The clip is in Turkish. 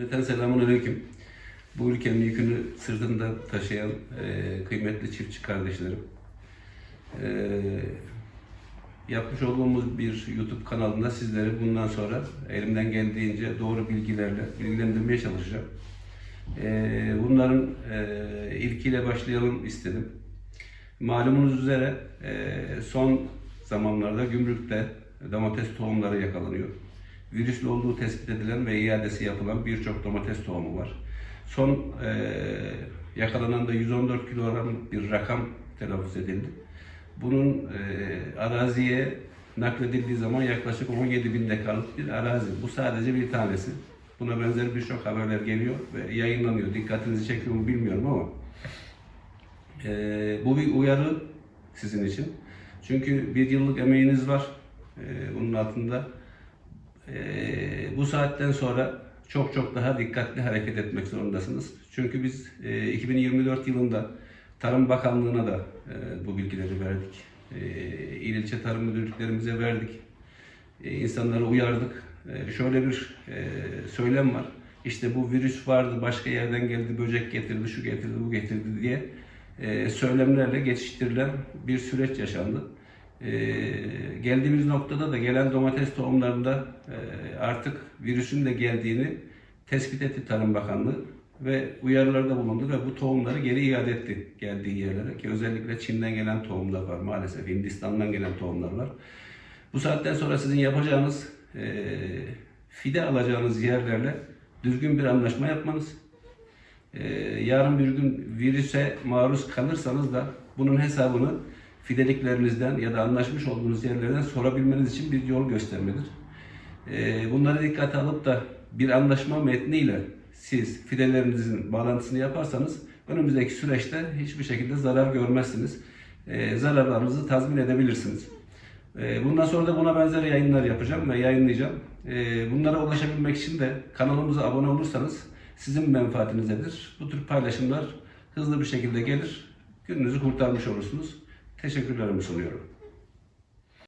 Cümleten selamun aleyküm. Bu ülkenin yükünü sırtında taşıyan e, kıymetli çiftçi kardeşlerim. E, yapmış olduğumuz bir YouTube kanalında sizleri bundan sonra elimden geldiğince doğru bilgilerle bilgilendirmeye çalışacağım. E, bunların e, ilkiyle başlayalım istedim. Malumunuz üzere e, son zamanlarda gümrükte domates tohumları yakalanıyor. Virüslü olduğu tespit edilen ve iadesi yapılan birçok domates tohumu var. Son e, yakalanan da 114 kilogram bir rakam telaffuz edildi. Bunun e, araziye nakledildiği zaman yaklaşık 17 bin dekarlık bir arazi. Bu sadece bir tanesi. Buna benzer birçok haberler geliyor ve yayınlanıyor. Dikkatinizi çekiyor mu bilmiyorum ama ee, bu bir uyarı sizin için. Çünkü bir yıllık emeğiniz var ee, bunun altında. Ee, bu saatten sonra çok çok daha dikkatli hareket etmek zorundasınız. Çünkü biz e, 2024 yılında Tarım Bakanlığı'na da e, bu bilgileri verdik. E, İl ilçe tarım müdürlüklerimize verdik. E, uyardık. E, şöyle bir e, söylem var. İşte bu virüs vardı, başka yerden geldi, böcek getirdi, şu getirdi, bu getirdi diye e, söylemlerle geçiştirilen bir süreç yaşandı. E, geldiğimiz noktada da gelen domates tohumlarında e, artık virüsün de geldiğini tespit etti Tarım Bakanlığı ve uyarılarda bulundu ve bu tohumları geri iade etti geldiği yerlere ki özellikle Çin'den gelen tohumlar var maalesef Hindistan'dan gelen tohumlar var. Bu saatten sonra sizin yapacağınız e, fide alacağınız yerlerle düzgün bir anlaşma yapmanız, ee, yarın bir gün virüse maruz kalırsanız da bunun hesabını fideliklerinizden ya da anlaşmış olduğunuz yerlerden sorabilmeniz için bir yol göstermedir. Ee, bunları dikkate alıp da bir anlaşma metniyle siz fidelerinizin bağlantısını yaparsanız önümüzdeki süreçte hiçbir şekilde zarar görmezsiniz. Ee, zararlarınızı tazmin edebilirsiniz. Ee, Bundan sonra da buna benzer yayınlar yapacağım ve yayınlayacağım. Bunlara ulaşabilmek için de kanalımıza abone olursanız sizin menfaatinizedir. Bu tür paylaşımlar hızlı bir şekilde gelir. Gününüzü kurtarmış olursunuz. Teşekkürlerimi sunuyorum.